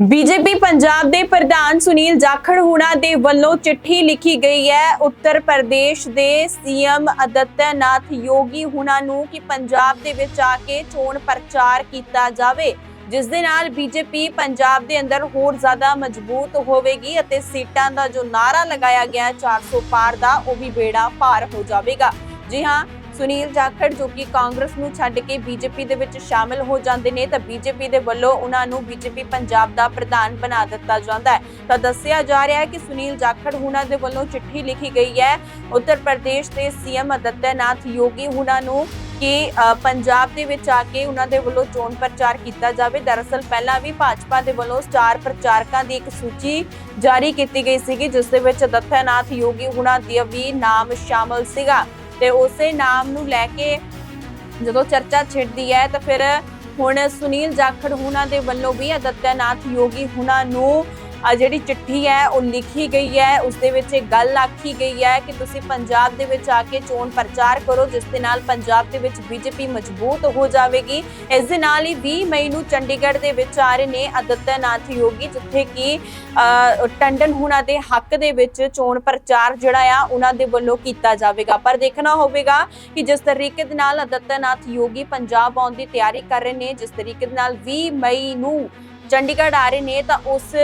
BJP Punjab ਦੇ ਪ੍ਰਧਾਨ ਸੁਨੀਲ ਜਾਖੜ ਹੁਣਾ ਦੇ ਵੱਲੋਂ ਚਿੱਠੀ ਲਿਖੀ ਗਈ ਹੈ। ਉੱਤਰ ਪ੍ਰਦੇਸ਼ ਦੇ ਸੀਐਮ ਅਦੱਤਿਆਨਾਥ ਯੋਗੀ ਹੁਣਾ ਨੂੰ ਕਿ ਪੰਜਾਬ ਦੇ ਵਿੱਚ ਆ ਕੇ ਚੋਣ ਪ੍ਰਚਾਰ ਕੀਤਾ ਜਾਵੇ, ਜਿਸ ਦੇ ਨਾਲ ਬੀਜੇਪੀ ਪੰਜਾਬ ਦੇ ਅੰਦਰ ਹੋਰ ਜ਼ਿਆਦਾ ਮਜ਼ਬੂਤ ਹੋਵੇਗੀ ਅਤੇ ਸੀਟਾਂ ਦਾ ਜੋ ਨਾਰਾ ਲਗਾਇਆ ਗਿਆ ਹੈ 400 ਪਾਰ ਦਾ, ਉਹ ਵੀ ਬੇੜਾ ਪਾਰ ਹੋ ਜਾਵੇਗਾ। ਜੀ ਹਾਂ ਸੁਨੀਲ ਜਾਖੜ ਜੋ ਕਿ ਕਾਂਗਰਸ ਨੂੰ ਛੱਡ ਕੇ ਬੀਜੇਪੀ ਦੇ ਵਿੱਚ ਸ਼ਾਮਿਲ ਹੋ ਜਾਂਦੇ ਨੇ, ਤਾਂ ਬੀਜੇਪੀ ਦੇ ਵੱਲੋਂ ਉਹਨਾਂ ਨੂੰ ਬੀਜੇਪੀ ਪੰਜਾਬ ਦਾ ਪ੍ਰਧਾਨ ਬਣਾ ਦਿੱਤਾ ਜਾਂਦਾ ਹੈ। ਤਾਂ ਦੱਸਿਆ ਜਾ ਰਿਹਾ ਹੈ ਕਿ ਸੁਨੀਲ ਜਾਖੜ ਹੁਣਾਂ ਦੇ ਵੱਲੋਂ ਚਿੱਠੀ ਲਿਖੀ ਗਈ ਹੈ। ਉੱਤਰ ਪ੍ਰਦੇਸ਼ ਦੇ ਸੀਐਮ ਅਦੱਤਿਆਨਾਥ ਯੋਗੀ ਹੁਣਾਂ ਨੂੰ ਕਿ ਪੰਜਾਬ ਦੇ ਵਿੱਚ ਆ ਕੇ ਉਹਨਾਂ ਦੇ ਵੱਲੋਂ ਚੋਣ ਪ੍ਰਚਾਰ ਕੀਤਾ ਜਾਵੇ। ਦਰਅਸਲ ਪਹਿਲਾਂ ਵੀ ਭਾਜਪਾ ਦੇ ਵੱਲੋਂ ਸਟਾਰ ਪ੍ਰਚਾਰਕਾਂ ਦੀ ਇੱਕ ਸੂਚੀ ਜਾਰੀ ਕੀਤੀ ਗਈ ਸੀਗੀ, ਜਿਸ ਦੇ ਵਿੱਚ ਅਦੱਤਿਆਨਾਥ ਯੋਗੀ ਹੁਣਾਂ ਦੀ ਵੀ ਨਾਮ ਸ਼ਾਮਲ ਸੀਗਾ। ਤੇ ਉਸੇ ਨਾਮ ਨੂੰ ਲੈ ਕੇ ਜਦੋਂ ਚਰਚਾ ਛਿੜਦੀ ਹੈ ਤਾਂ ਫਿਰ ਹੁਣ ਸੁਨੀਲ ਜਾਖੜ ਹੁਣਾਂ ਦੇ ਵੱਲੋਂ ਵੀ ਅਦੱਤਿਆਨਾਥ ਯੋਗੀ ਹੁਣਾਂ ਨੂੰ ਆ ਜਿਹੜੀ ਚਿੱਠੀ ਹੈ ਉਹ ਲਿਖੀ ਗਈ ਹੈ। ਉਸ ਦੇ ਵਿੱਚ ਇਹ ਗੱਲ ਆਖੀ ਗਈ ਹੈ ਕਿ ਤੁਸੀਂ ਪੰਜਾਬ ਦੇ ਵਿੱਚ ਆ ਕੇ ਚੋਣ ਪ੍ਰਚਾਰ ਕਰੋ ਜਿਸ ਦੇ ਨਾਲ ਪੰਜਾਬ ਦੇ ਵਿੱਚ ਬੀਜੇਪੀ ਮਜ਼ਬੂਤ ਹੋ ਜਾਵੇਗੀ। ਇਸ ਦੇ ਨਾਲ ਹੀ 20 ਮਈ ਨੂੰ ਚੰਡੀਗੜ੍ਹ ਦੇ ਵਿੱਚ ਆ ਰਹੇ ਨੇ ਅਦੱਤਿਆਨਾਥ ਯੋਗੀ ਜਿੱਥੇ ਕਿ ਅ, ਟੰਡਨ ਹੁਣਾਂ ਦੇ ਹੱਕ ਦੇ ਵਿੱਚ ਚੋਣ ਪ੍ਰਚਾਰ ਜਿਹੜਾ ਆ ਉਹਨਾਂ ਦੇ ਵੱਲੋਂ ਕੀਤਾ ਜਾਵੇਗਾ। ਪਰ ਦੇਖਣਾ ਹੋਵੇਗਾ ਕਿ ਜਿਸ ਤਰੀਕੇ ਦੇ ਨਾਲ ਅਦੱਤਿਆਨਾਥ ਯੋਗੀ ਪੰਜਾਬ ਆਉਣ ਦੀ ਤਿਆਰੀ ਕਰ ਰਹੇ ਨੇ ਜਿਸ ਤਰੀਕੇ ਦੇ ਨਾਲ 20 ਮਈ ਨੂੰ ਚੰਡੀਗੜ੍ਹ ਆ ਰਹੇ ਨੇ ਤਾਂ ਉਸ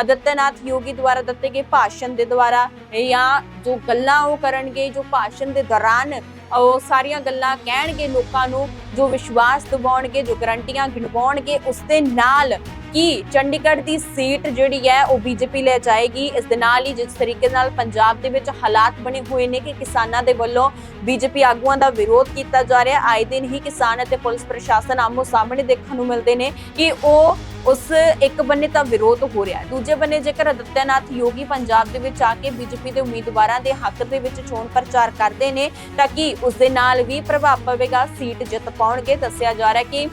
ਅਦੱਤਿਆਨਾਥ ਯੋਗੀ ਦੁਆਰਾ ਦਿੱਤੇ ਗਏ ਭਾਸ਼ਣ ਦੇ ਦੁਆਰਾ ਜਾਂ ਜੋ ਗੱਲਾਂ ਉਹ ਕਰਨਗੇ, ਜੋ ਭਾਸ਼ਣ ਦੇ ਦੌਰਾਨ ਉਹ ਸਾਰੀਆਂ ਗੱਲਾਂ ਕਹਿਣਗੇ, ਲੋਕਾਂ ਨੂੰ ਜੋ ਵਿਸ਼ਵਾਸ ਦਿਵਾਉਣਗੇ, ਜੋ ਗਰੰਟੀਆਂ ਗਿਣਵਾਉਣਗੇ, ਉਸ ਦੇ ਨਾਲ ਕਿ ਚੰਡੀਗੜ੍ਹ ਦੀ ਸੀਟ ਜਿਹੜੀ ਹੈ ਉਹ ਬੀਜੇਪੀ ਲੈ ਜਾਏਗੀ। ਇਸ ਦੇ ਨਾਲ ਹੀ ਜਿਸ ਤਰੀਕੇ ਨਾਲ ਪੰਜਾਬ ਦੇ ਵਿੱਚ ਹਾਲਾਤ ਬਣੇ ਹੋਏ ਨੇ ਕਿ ਕਿਸਾਨਾਂ ਦੇ ਵੱਲੋਂ ਬੀਜੇਪੀ ਆਗੂਆਂ ਦਾ ਵਿਰੋਧ ਕੀਤਾ ਜਾ ਰਿਹਾ। ਆਏ ਦਿਨ ਹੀ ਕਿਸਾਨ ਅਤੇ ਪੁਲਿਸ ਪ੍ਰਸ਼ਾਸਨ ਆਮੋ ਸਾਹਮਣੇ ਦੇਖਣ ਨੂੰ ਮਿਲਦੇ ਨੇ ਕਿ ਉਹ ਉਸ ਇੱਕ ਬੰਨੇ ਤਾਂ ਵਿਰੋਧ ਹੋ ਰਿਹਾ ਦੂਜੇ ਬੰਨੇ ਜੇਕਰ ਅਦਿੱਤਿਆਨਾਥ ਯੋਗੀ ਪੰਜਾਬ ਦੇ ਵਿੱਚ ਆ ਕੇ ਬੀਜੇਪੀ ਦੇ ਉਮੀਦਵਾਰਾਂ ਦੇ ਹੱਕ ਦੇ ਵਿੱਚ ਚੋਣ ਪ੍ਰਚਾਰ ਕਰਦੇ ਨੇ ਤਾਂ ਕਿ ਉਸ ਦੇ ਨਾਲ ਵੀ ਪ੍ਰਭਾਵ ਪਵੇਗਾ, ਸੀਟ ਜਿੱਤ ਪਾਉਣਗੇ। ਦੱਸਿਆ ਜਾ ਰਿਹਾ ਕਿ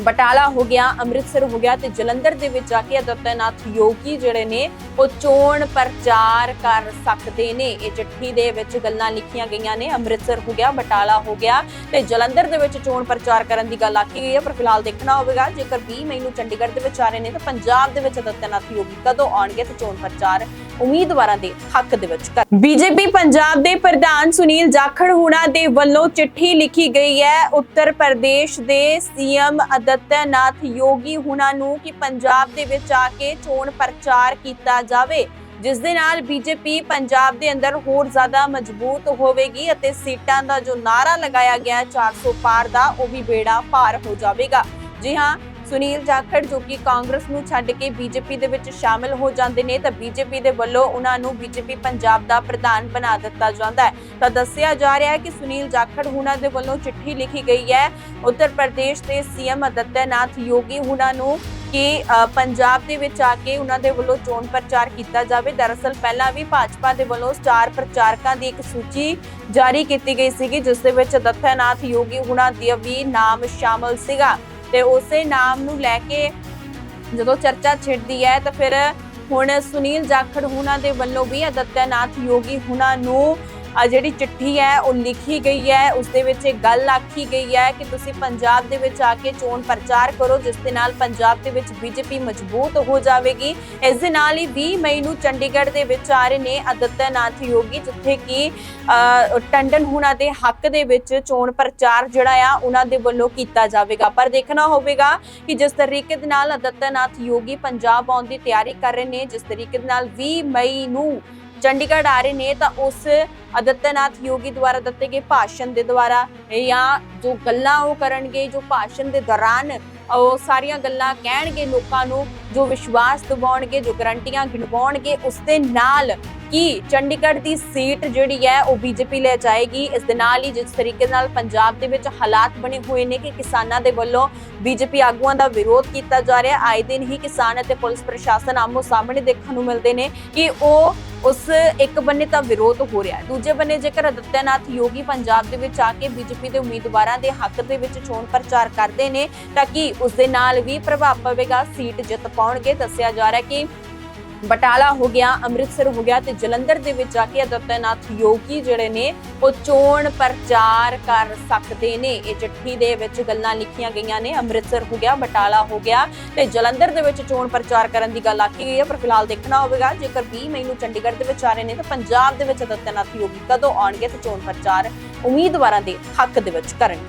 ਬਟਾਲਾ ਹੋ ਗਿਆ, ਅੰਮ੍ਰਿਤਸਰ ਹੋ ਗਿਆ ਤੇ ਜਲੰਧਰ ਦੇ ਵਿੱਚ ਜਾ ਕੇ ਅਦਿੱਤਿਆਨਾਥ ਯੋਗੀ ਜਿਹੜੇ ਨੇ, ਉਹ ਚੋਣ ਪ੍ਰਚਾਰ ਕਰ ਸਕਦੇ ਨੇ। ਇਹ ਚਿੱਠੀ ਦੇ ਵਿੱਚ ਗੱਲਾਂ ਲਿਖੀਆਂ ਗਈਆਂ ਨੇ। ਅੰਮ੍ਰਿਤਸਰ ਹੋ ਗਿਆ, ਬਟਾਲਾ ਹੋ ਗਿਆ ਤੇ ਜਲੰਧਰ ਦੇ ਵਿੱਚ ਚੋਣ ਪ੍ਰਚਾਰ ਕਰਨ ਦੀ ਗੱਲ ਆਖੀ ਗਈ ਹੈ, ਪਰ ਫਿਲਹਾਲ ਦੇਖਣਾ ਹੋਵੇਗਾ, ਜੇਕਰ 20 ਮਈ ਨੂੰ ਚੰਡੀਗੜ੍ਹ ਦੇ ਵਿੱਚ ਆ ਰਹੇ ਨੇ ਤਾਂ ਪੰਜਾਬ ਦੇ ਵਿੱਚ ਅਦਿੱਤਿਆਨਾਥ ਯੋਗੀ ਕਦੋਂ ਆਉਣਗੇ ਤੇ ਚੋਣ ਪ੍ਰਚਾਰ ਉਮੀਦਵਾਰਾਂ ਦੇ ਹੱਕ ਦੇ ਵਿੱਚ ਕਰ ਬੀਜੇਪੀ ਪੰਜਾਬ ਦੇ ਪ੍ਰਧਾਨ ਸੁਨੀਲ ਜਾਖੜ ਹੁਣਾ ਦੇ ਵੱਲੋਂ ਚਿੱਠੀ ਲਿਖੀ ਗਈ ਹੈ। ਉੱਤਰ ਪ੍ਰਦੇਸ਼ ਦੇ ਸੀਐਮ ਅਦੱਤਿਆਨਾਥ ਯੋਗੀ ਹੁਣਾ ਨੂੰ ਕਿ ਪੰਜਾਬ ਦੇ ਵਿੱਚ ਆ ਕੇ ਚੋਣ ਪ੍ਰਚਾਰ ਕੀਤਾ ਜਾਵੇ, ਜਿਸ ਦੇ ਨਾਲ ਬੀਜੇਪੀ ਪੰਜਾਬ ਦੇ ਅੰਦਰ ਹੋਰ ਜ਼ਿਆਦਾ ਮਜ਼ਬੂਤ ਹੋਵੇਗੀ ਅਤੇ ਸੀਟਾਂ ਦਾ ਜੋ ਨਾਰਾ ਲਗਾਇਆ ਗਿਆ ਹੈ 400 ਪਾਰ ਦਾ, ਉਹ ਵੀ ਬੇੜਾ ਪਾਰ ਹੋ ਜਾਵੇਗਾ। ਜੀ ਹਾਂ ਸੁਨੀਲ ਜਾਖੜ, ਜੋ ਕਿ ਕਾਂਗਰਸ ਨੂੰ ਛੱਡ ਕੇ ਬੀਜੇਪੀ ਦੇ ਵਿੱਚ ਸ਼ਾਮਿਲ ਹੋ ਜਾਂਦੇ ਨੇ, ਤਾਂ ਬੀਜੇਪੀ ਦੇ ਵੱਲੋਂ ਉਹਨਾਂ ਨੂੰ ਬੀਜੇਪੀ ਪੰਜਾਬ ਦਾ ਪ੍ਰਧਾਨ ਬਣਾ ਦਿੱਤਾ ਜਾਂਦਾ ਹੈ। ਤਾਂ ਦੱਸਿਆ ਜਾ ਰਿਹਾ ਹੈ ਕਿ ਸੁਨੀਲ ਜਾਖੜ ਹੁਣਾਂ ਦੇ ਵੱਲੋਂ ਚਿੱਠੀ ਲਿਖੀ ਗਈ ਹੈ। ਉੱਤਰ ਪ੍ਰਦੇਸ਼ ਦੇ ਸੀਐਮ ਅਦੱਤਿਆਨਾਥ ਯੋਗੀ ਹੁਣਾਂ ਨੂੰ ਕਿ ਪੰਜਾਬ ਦੇ ਵਿੱਚ ਆ ਕੇ ਉਹਨਾਂ ਦੇ ਵੱਲੋਂ ਚੋਣ ਪ੍ਰਚਾਰ ਕੀਤਾ ਜਾਵੇ। ਦਰਅਸਲ ਪਹਿਲਾਂ ਵੀ ਭਾਜਪਾ ਦੇ ਵੱਲੋਂ ਸਟਾਰ ਪ੍ਰਚਾਰਕਾਂ ਦੀ ਇੱਕ ਸੂਚੀ ਜਾਰੀ ਕੀਤੀ ਗਈ ਸੀਗੀ, ਜਿਸ ਦੇ ਵਿੱਚ ਦત્ਤਨਾਥ ਯੋਗੀ ਹੁਣਾਂ ਦੀ ਵੀ ਨਾਮ ਸ਼ਾਮਲ ਸੀਗਾ। ਤੇ ਉਸੇ ਨਾਮ ਨੂੰ ਲੈ ਕੇ ਜਦੋਂ ਚਰਚਾ ਛਿੜਦੀ ਹੈ ਤਾਂ ਫਿਰ ਹੁਣ ਸੁਨੀਲ ਜਾਖੜ ਹੁਣਾਂ ਦੇ ਵੱਲੋਂ ਵੀ ਅਦੱਤਿਆਨਾਥ ਯੋਗੀ ਹੁਣਾਂ ਨੂੰ ਆ ਜਿਹੜੀ ਚਿੱਠੀ ਹੈ, ਉਹ ਲਿਖੀ ਗਈ ਹੈ। ਉਸ ਦੇ ਵਿੱਚ ਇਹ ਗੱਲ ਆਖੀ ਗਈ ਹੈ ਕਿ ਤੁਸੀਂ ਪੰਜਾਬ ਦੇ ਵਿੱਚ ਆ ਕੇ ਚੋਣ ਪ੍ਰਚਾਰ ਕਰੋ, ਜਿਸ ਦੇ ਨਾਲ ਪੰਜਾਬ ਦੇ ਵਿੱਚ ਬੀਜੇਪੀ ਮਜ਼ਬੂਤ ਹੋ ਜਾਵੇਗੀ। ਇਸ ਦੇ ਨਾਲ ਹੀ 20 ਮਈ ਨੂੰ ਚੰਡੀਗੜ੍ਹ ਦੇ ਵਿੱਚ ਆ ਰਹੇ ਨੇ ਅਦੱਤਿਆਨਾਥ ਯੋਗੀ, ਜਿੱਥੇ ਕਿ ਟੰਡਨ ਹੁਣਾਂ ਦੇ ਹੱਕ ਦੇ ਵਿੱਚ ਚੋਣ ਪ੍ਰਚਾਰ ਜਿਹੜਾ ਆ, ਉਹਨਾਂ ਦੇ ਵੱਲੋਂ ਕੀਤਾ ਜਾਵੇਗਾ। ਪਰ ਦੇਖਣਾ ਹੋਵੇਗਾ ਕਿ ਜਿਸ ਤਰੀਕੇ ਦੇ ਨਾਲ ਅਦੱਤਿਆਨਾਥ ਯੋਗੀ ਪੰਜਾਬ ਆਉਣ ਦੀ ਤਿਆਰੀ ਕਰ ਰਹੇ ਨੇ, ਜਿਸ ਤਰੀਕੇ ਦੇ ਨਾਲ 20 ਮਈ ਨੂੰ ਚੰਡੀਗੜ੍ਹ ਆ ਰਹੇ ਨੇ ਤਾਂ ਉਸ ਅਦੱਤਿਆਨਾਥ ਯੋਗੀ ਦੁਆਰਾ ਦਿੱਤੇ ਗਏ ਭਾਸ਼ਣ ਦੇ ਦੁਆਰਾ ਜਾਂ ਜੋ ਗੱਲਾਂ ਉਹ ਕਰਨਗੇ, ਜੋ ਭਾਸ਼ਣ ਦੇ ਦੌਰਾਨ ਉਹ ਸਾਰੀਆਂ ਗੱਲਾਂ ਕਹਿਣਗੇ, ਲੋਕਾਂ ਨੂੰ ਜੋ ਵਿਸ਼ਵਾਸ ਦਿਵਾਉਣਗੇ, ਜੋ ਗਰੰਟੀਆਂ ਗਿਣਵਾਉਣਗੇ, ਉਸ ਦੇ ਨਾਲ ਕਿ ਚੰਡੀਗੜ੍ਹ ਦੀ ਸੀਟ ਜਿਹੜੀ ਹੈ ਉਹ ਬੀਜੇਪੀ ਲੈ ਜਾਏਗੀ। ਇਸ ਦੇ ਨਾਲ ਹੀ ਜਿਸ ਤਰੀਕੇ ਨਾਲ ਪੰਜਾਬ ਦੇ ਵਿੱਚ ਹਾਲਾਤ ਬਣੇ ਹੋਏ ਨੇ ਕਿ ਕਿਸਾਨਾਂ ਦੇ ਵੱਲੋਂ ਬੀਜੇਪੀ ਆਗੂਆਂ ਦਾ ਵਿਰੋਧ ਕੀਤਾ ਜਾ ਰਿਹਾ। ਆਏ ਦਿਨ ਹੀ ਕਿਸਾਨ ਅਤੇ ਪੁਲਿਸ ਪ੍ਰਸ਼ਾਸਨ ਆਮੋ ਸਾਹਮਣੇ ਦੇਖਣ ਨੂੰ ਮਿਲਦੇ ਨੇ ਕਿ ਉਹ ਉਸ ਇੱਕ ਬੰਨੇ ਤਾਂ ਵਿਰੋਧ ਹੋ ਰਿਹਾ ਦੂਜੇ ਬੰਨੇ ਜੇਕਰ ਅਦਿੱਤਿਆਨਾਥ ਯੋਗੀ ਪੰਜਾਬ ਦੇ ਵਿੱਚ ਆ ਕੇ ਬੀਜੇਪੀ ਦੇ ਉਮੀਦਵਾਰਾਂ ਦੇ ਹੱਕ ਦੇ ਵਿੱਚ ਚੋਣ ਪ੍ਰਚਾਰ ਕਰਦੇ ਨੇ ਤਾਂ ਕਿ ਉਸ ਦੇ ਨਾਲ ਵੀ ਪ੍ਰਭਾਵ ਪਵੇਗਾ? ਸੀਟ ਜਿੱਤ ਪਾਉਣਗੇ। ਦੱਸਿਆ ਜਾ ਰਿਹਾ ਕਿ ਬਟਾਲਾ ਹੋ ਗਿਆ, ਅੰਮ੍ਰਿਤਸਰ ਹੋ ਗਿਆ ਤੇ ਜਲੰਧਰ ਦੇ ਵਿੱਚ ਜਾ ਕੇ ਆਦਿੱਤਿਆਨਾਥ ਯੋਗੀ ਜਿਹੜੇ ਨੇ, ਉਹ ਚੋਣ ਪ੍ਰਚਾਰ ਕਰ ਸਕਦੇ ਨੇ। ਇਹ ਚਿੱਠੀ ਦੇ ਵਿੱਚ ਗੱਲਾਂ ਲਿਖੀਆਂ ਗਈਆਂ ਨੇ। ਅੰਮ੍ਰਿਤਸਰ ਹੋ ਗਿਆ, ਬਟਾਲਾ ਹੋ ਗਿਆ ਤੇ ਜਲੰਧਰ ਦੇ ਵਿੱਚ ਚੋਣ ਪ੍ਰਚਾਰ ਕਰਨ ਦੀ ਗੱਲ ਆਖੀ ਗਈ ਹੈ, ਪਰ ਫਿਲਹਾਲ ਦੇਖਣਾ ਹੋਵੇਗਾ, ਜੇਕਰ 20 ਮਈ ਨੂੰ ਚੰਡੀਗੜ੍ਹ ਦੇ ਵਿੱਚ ਆ ਰਹੇ ਨੇ, ਤਾਂ ਪੰਜਾਬ ਦੇ ਵਿੱਚ ਆਦਿੱਤਿਆਨਾਥ ਯੋਗੀ ਕਦੋਂ ਆਉਣਗੇ ਤੇ ਚੋਣ ਪ੍ਰਚਾਰ ਉਮੀਦਵਾਰਾਂ ਦੇ ਹੱਕ ਦੇ ਵਿੱਚ ਕਰਨਗੇ।